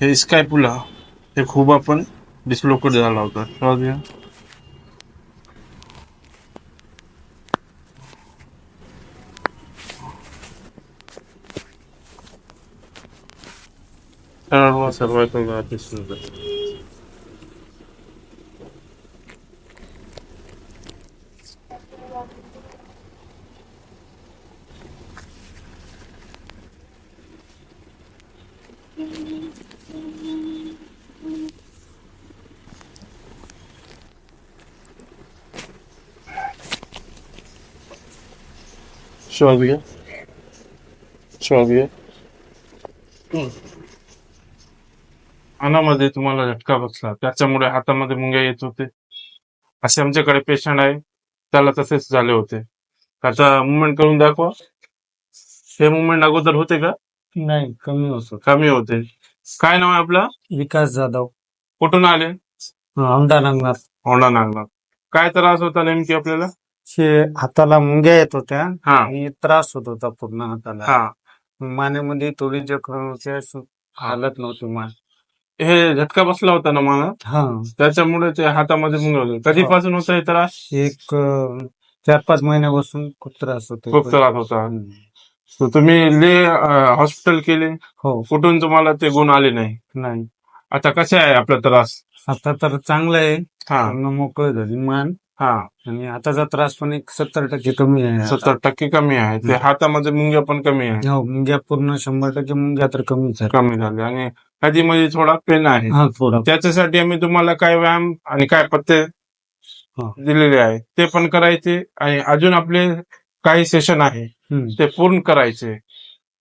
हे स्कायपुला हे खूप आपण डिस्लोकेट झाला होता तेव्हा सर्वाइकल आर्टिस्ट शॉबिया शॉबिया अनामध्ये तुम्हाला झटका बसला त्याच्यामुळे हातामध्ये मुंग्या येत होते असे आमच्याकडे पेशंट आहे त्याला तसेच झाले होते आता मुवमेंट करून दाखवा हे मुवमेंट अगोदर होते का नाही कमी होतो कमी होते काय नाव आहे आपलं? विकास जाधव. कुठून आले? आमदार अंगणात होंडा नागनाथ काय त्रास होता नेमकी आपल्याला? शे हाताला मुंग्या येत होत्या. हा. आणि त्रास होत होता पूर्ण हाताला. हा. मानेमध्ये थोडी जखम होती, असं हालत नव्हती मान हे झटका बसला होता ना मला हा. त्याच्यामुळे ते हातामध्ये होते कधीपासून होता हे त्रास? एक अं, चार पाच महिन्यापासून खूप त्रास होतो खूप त्रास होता. तर तुम्ही ले हॉस्पिटल केले? हो. कुठून तुम्हाला ते गुण आले नाही? नाही. आता कसे आहे आपला त्रास? आता तर चांगलं आहे. हा. पूर्ण मोकळं झाली मान. हा. आणि हाताचा त्रास पण एक सत्तर टक्के कमी आहे. आता. सत्तर टक्के कमी आहे. ते हातामध्ये मुंग्या पण कमी आहे. हो मुंग्या पूर्ण शंभर टक्के मुंग्या तर कमीच आहे कमी झाले. आणि कधी मध्ये थोडा पेन आहे. हा थोडा. त्याच्यासाठी आम्ही तुम्हाला काय व्यायाम आणि काय पत्ते हा. दिलेले आहे ते पण करायचे. आणि अजून आपले काही सेशन आहे. ते पूर्ण करायचे.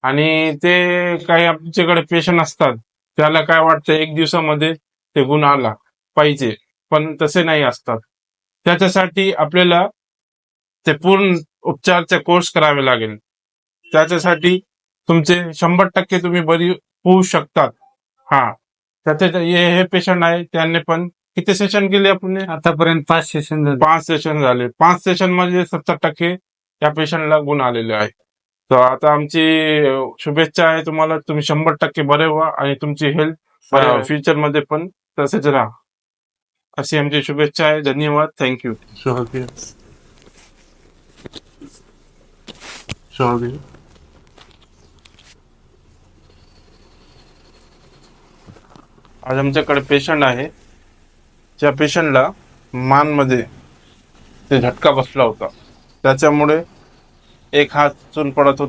आणि ते काही आमच्याकडे पेशंट असतात त्याला काय वाटतं एक दिवसामध्ये ते गुण आला पाहिजे पण तसे नाही असतात. त्याच्यासाठी आपल्याला ते पूर्ण उपचारचे कोर्स करावे लागेल. त्याच्यासाठी तुमचे शंभर टक्के तुम्ही बरी होऊ शकतात. हा. त्याचे हे हे पेशंट आहे त्यांनी पण किती सेशन केले आपण? आतापर्यंत पाच सेशन झाले. पाच सेशन झाले. पाच सेशनमध्ये सत्तर टक्के या पेशंटला गुण आलेले आहे तर आता आमची शुभेच्छा आहे तुम्हाला. तुम्ही शंभर टक्के बरे व्हा आणि तुमची हेल्थ फ्युचरमध्ये पण तसेच राहा. अशी आमची शुभेच्छा आहे. धन्यवाद. थँक्यू आज आमच्याकडे पेशंट आहे. ज्या पेशंटला मानमध्ये ते झटका बसला होता. त्याच्यामुळे एक हात चून पडत होता.